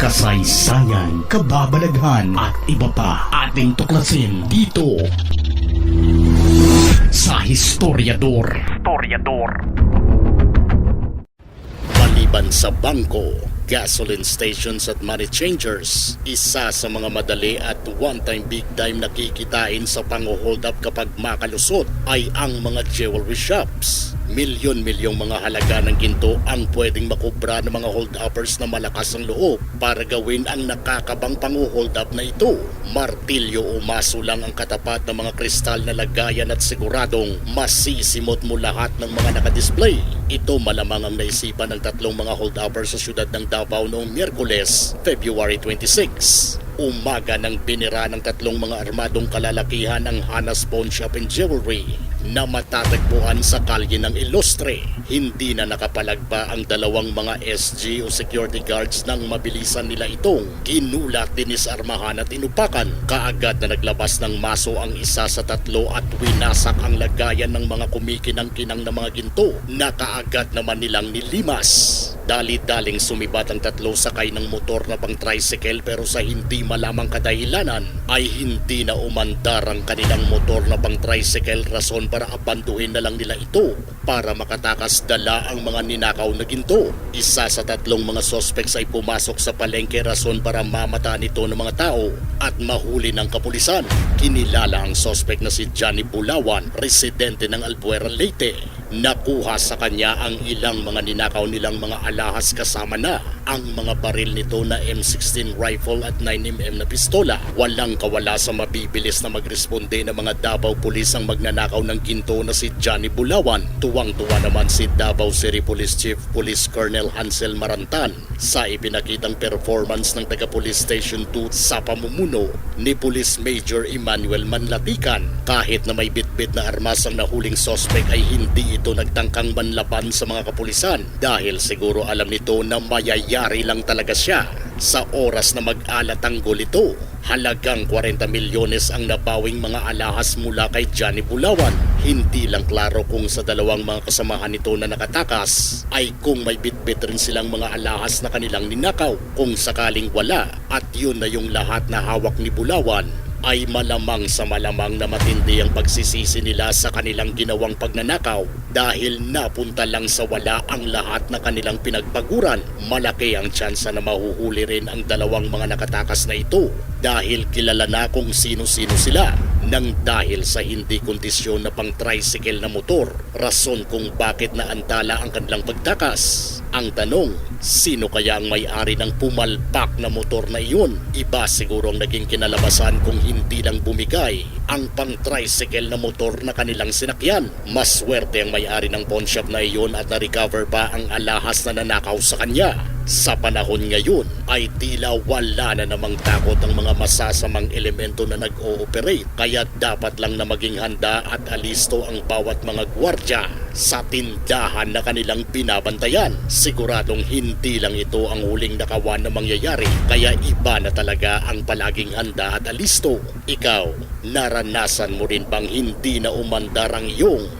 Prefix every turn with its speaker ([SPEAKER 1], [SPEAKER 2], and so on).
[SPEAKER 1] kasaysayan, kababalaghan at iba pa ating tuklasin dito sa Historiador. Historiador. Maliban sa bangko, gasoline stations at money changers, isa sa mga madali at one-time big time na kikitain sa pang-hold up kapag makalusot ay ang mga jewelry shops. Milyon-milyong mga halaga ng ginto ang pwedeng makubra ng mga hold-uppers na malakas ang loob para gawin ang nakakabang pang-hold up na ito. Martilyo o maso lang ang katapat ng mga kristal na lagayan at siguradong masisimot mo lahat ng mga nakadisplay. Ito malamang ang naisipan ng tatlong mga hold-uppers sa syudad ng Davao noong Miyerkules, February 26 umaga ng binira ng tatlong mga armadong kalalakihan ang Hanas Pawn Shop and Jewelry na matatagpuan sa kalye ng Ilustre. Hindi na nakapalagpa ang dalawang mga SG o security guards nang mabilisan nila itong ginulat, dinisarmahan at inupakan. Kaagad na naglabas ng maso ang isa sa tatlo at winasak ang lagayan ng mga kumikinang-kinang na mga ginto na kaagad naman nilang nilimas. Dali-daling sumibat ang tatlo sakay ng motor na pang tricycle pero sa hindi malamang kadahilanan ay hindi na umandar ang kanilang motor na pang tricycle rason para abanduhin na lang nila ito para makatakas dala ang mga ninakaw na ginto. Isa sa tatlong mga suspects ay pumasok sa palengke rason para mamataan ito ng mga tao at mahuli ng kapulisan. Kinilala ang suspect na si Johnny Bulawan, residente ng Albuera, Leyte. Nakuha sa kanya ang ilang mga ninakaw nilang mga alahas kasama na ang mga baril nito na M16 rifle at 9mm na pistola. Walang kawala sa mabibilis na magresponde ng mga Davao Police ang magnanakaw ng ginto na si Johnny Bulawan. Tuwang-tuwa naman si Davao City Police Chief Police Colonel Hansel Marantan sa ipinakitang performance ng taga Police Station 2 sa pamumuno ni Police Major Emmanuel Manlatikan. Kahit na may bitbit na armas ang nahuling sospek ay hindi ito nagtangkang manlaban sa mga kapulisan dahil siguro alam nito na mayayari lang talaga siya sa oras na mag-alatanggol ito. Halagang 40 milyones ang nabawing mga alahas mula kay Johnny Bulawan. Hindi lang klaro kung sa dalawang mga kasamahan nito na nakatakas ay kung may bitbit rin silang mga alahas na kanilang ninakaw. Kung sakaling wala at yun na yung lahat na hawak ni Bulawan ay malamang sa malamang na matindi ang pagsisisi nila sa kanilang ginawang pagnanakaw dahil napunta lang sa wala ang lahat na kanilang pinagpaguran. Malaki ang tsansa na mahuhuli rin ang dalawang mga nakatakas na ito dahil kilala na kung sino-sino sila nang dahil sa hindi kondisyon na pang tricycle na motor. Rason kung bakit naantala ang kanilang pagtakas. Ang tanong, sino kaya ang may-ari ng pumalpak na motor na iyon? Iba siguro ang naging kinalabasan kung hindi lang bumigay ang pang tricycle na motor na kanilang sinakyan. Maswerte ang may-ari ng pawn shop na iyon at na-recover pa ang alahas na nanakaw sa kanya. Sa panahon ngayon ay tila wala na namang takot ang mga masasamang elemento na nag-ooperate kaya dapat lang na maging handa at alisto ang bawat mga gwardya sa tindahan na kanilang binabantayan. Siguradong hindi lang ito ang huling nakawan na mangyayari kaya iba na talaga ang palaging handa at alisto. Ikaw, naranasan mo rin bang hindi na umandar ang iyong